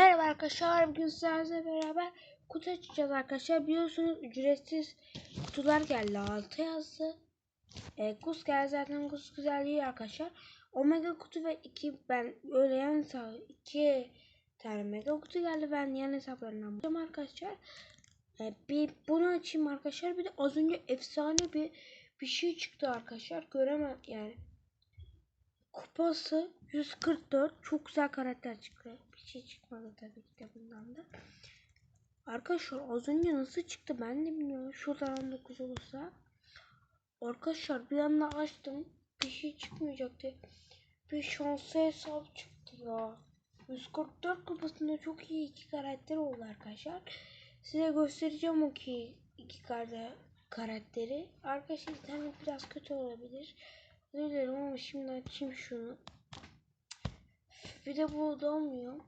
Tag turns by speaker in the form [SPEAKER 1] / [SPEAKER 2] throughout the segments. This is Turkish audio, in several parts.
[SPEAKER 1] Merhaba arkadaşlar. Bugün sizlerle beraber kutu açacağız arkadaşlar. Biliyorsunuz ücretsiz kutular geldi. 6 yazdı. E, kus geldi zaten kus güzel değil arkadaşlar. Omega kutu ve 2 ben öyle yan hesabı 2 tane mega kutu geldi. Ben yan hesaplarından bulacağım arkadaşlar. E, bir bunu açayım arkadaşlar. Bir de az önce efsane bir bir şey çıktı arkadaşlar. Göremem yani. Kupası 144. Çok güzel karakter çıktı. Bir şey çıkmadı tabii ki de bundan da. Arkadaşlar az önce nasıl çıktı ben de bilmiyorum. Şuradan 19 olursa. Arkadaşlar bir anda açtım. Bir şey çıkmayacaktı. Bir şanslı hesap çıktı ya. 144 kupasında çok iyi iki karakter oldu arkadaşlar. Size göstereceğim o ki iki kar- karakteri. Arkadaşlar internet biraz kötü olabilir. Özür dilerim ama şimdi açayım şunu. Bir de bu da olmuyor.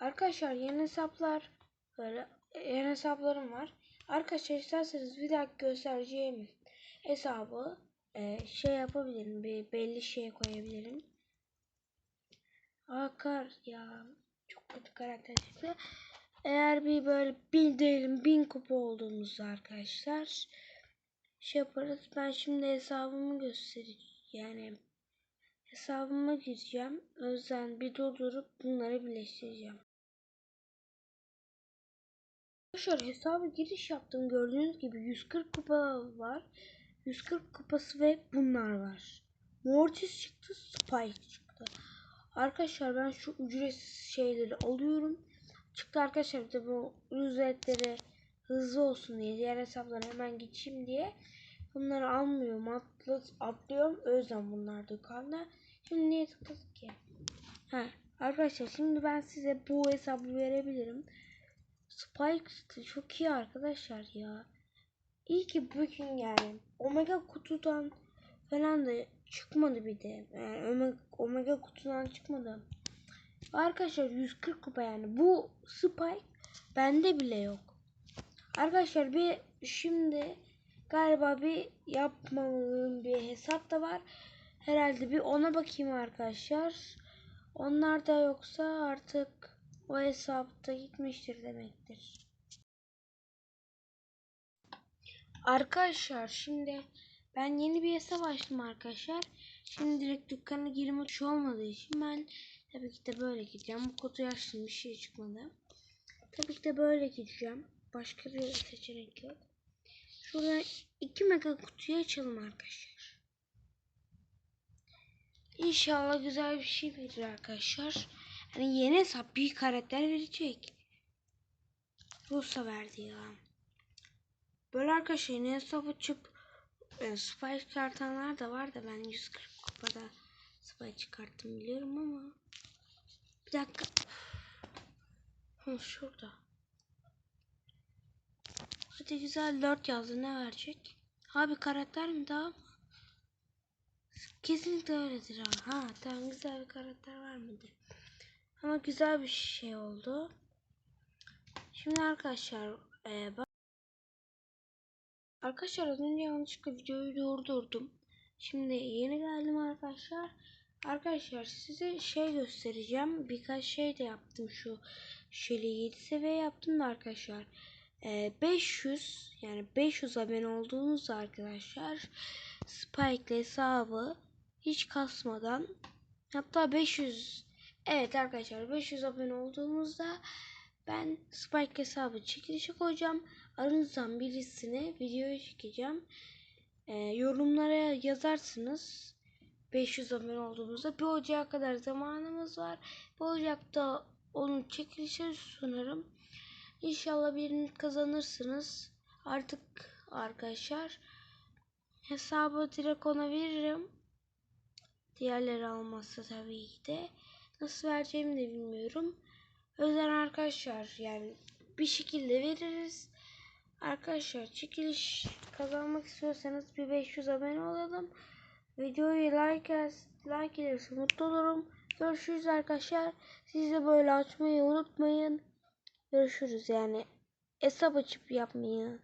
[SPEAKER 1] Arkadaşlar yeni hesaplar yeni hesaplarım var. Arkadaşlar isterseniz bir dakika göstereceğim hesabı e, şey yapabilirim. Bir belli şey koyabilirim. Akar ya çok kötü karakter çıktı. Eğer bir böyle bin değilim bin kupa olduğumuzda arkadaşlar şey yaparız. Ben şimdi hesabımı göstereceğim. Yani hesabıma gireceğim. Yüzden bir durdurup bunları birleştireceğim. Arkadaşlar hesaba giriş yaptım. Gördüğünüz gibi 140 kupa var. 140 kupası ve bunlar var. Mortis çıktı, Spike çıktı. Arkadaşlar ben şu ücretsiz şeyleri alıyorum. Çıktı arkadaşlar bir bu ücretleri hızlı olsun diye diğer hesaplara hemen geçeyim diye bunları almıyorum. Atlı, atlıyorum. O yüzden bunlar dükkanda şimdi niye tıkladık ki? Ha arkadaşlar şimdi ben size bu hesabı verebilirim. Spike çok iyi arkadaşlar ya. İyi ki bugün yani Omega kutudan falan da çıkmadı bir de. Yani Omega, Omega kutudan çıkmadı. Arkadaşlar 140 kupa yani. Bu Spike bende bile yok. Arkadaşlar bir şimdi galiba bir yapmadığım bir hesap da var. Herhalde bir ona bakayım arkadaşlar. Onlar da yoksa artık o hesapta gitmiştir demektir. Arkadaşlar şimdi ben yeni bir hesap açtım arkadaşlar. Şimdi direkt dükkana girmek şu olmadığı için ben tabii ki de böyle gideceğim. Bu kutuyu açtım bir şey çıkmadı. Tabii ki de böyle gideceğim. Başka bir seçenek yok. Şurada 2 mega kutuyu açalım arkadaşlar. İnşallah güzel bir şey verir arkadaşlar. Hani yeni hesap bir karakter verecek. Rusa verdi ya. Böyle arkadaşlar yeni hesap açıp e, spy çıkartanlar da var da ben 140 kupada spy çıkarttım biliyorum ama bir dakika. Hı, şurada. Hadi güzel 4 yazdı ne verecek? Abi karakter mi daha mı? Kesinlikle öyledir ha. Ha tamam güzel bir karakter var mıydı? Ama güzel bir şey oldu. Şimdi arkadaşlar e, bak Arkadaşlar az önce yanlışlıkla videoyu durdurdum. Şimdi yeni geldim arkadaşlar. Arkadaşlar size şey göstereceğim. Birkaç şey de yaptım şu şöyle 7 seviye yaptım da arkadaşlar. 500 yani 500 abone olduğunuzda arkadaşlar Spike hesabı hiç kasmadan hatta 500 evet arkadaşlar 500 abone olduğumuzda ben Spike hesabı çekilişe koyacağım. Aranızdan birisine videoyu çekeceğim. Ee, yorumlara yazarsınız. 500 abone olduğumuzda bir Ocağa kadar zamanımız var. Bu Ocak'ta onu çekilişe sunarım. İnşallah birini kazanırsınız. Artık arkadaşlar hesabı direkt ona veririm. Diğerleri almazsa tabii ki de. Nasıl vereceğimi de bilmiyorum. Özel arkadaşlar yani bir şekilde veririz. Arkadaşlar çekiliş kazanmak istiyorsanız bir 500 abone olalım. Videoyu like, like gelirse mutlu olurum. Görüşürüz arkadaşlar. Siz de böyle açmayı unutmayın. Görüşürüz yani. Hesap açıp yapmayı.